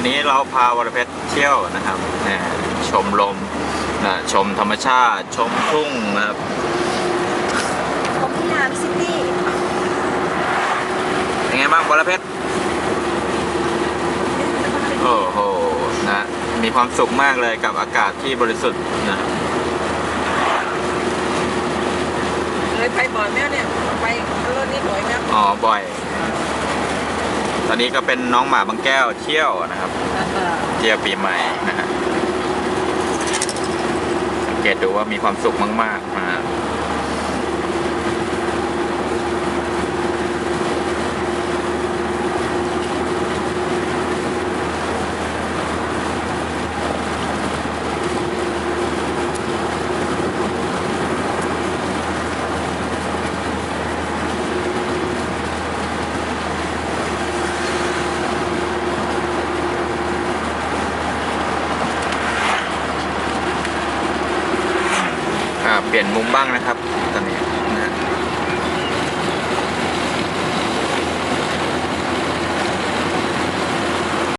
นนี้เราพาวรเพชรเที่ยวนะครับเนี่ยชมลมนะชมธรรมชาติชมทุ่งนะครับผมพิยามซิตี้เป็นไงบ้างวรเพชรโอ้โหนะมีความสุขมากเลยกับอากาศที่บริสุทธิ์นะเลยไปบ่อยแม่เนี่ยไปรถนี้บ่อยแม่อ๋อบ่อย ตอนนี้ก็เป็นน้องหมาบางแก้วเที่ยวนะครับเที่ยวปีใหม่นะฮะสังเกตดูว่ามีความสุขมากๆนะ เปลี่ยนมุมบ้างนะครับตอนนี้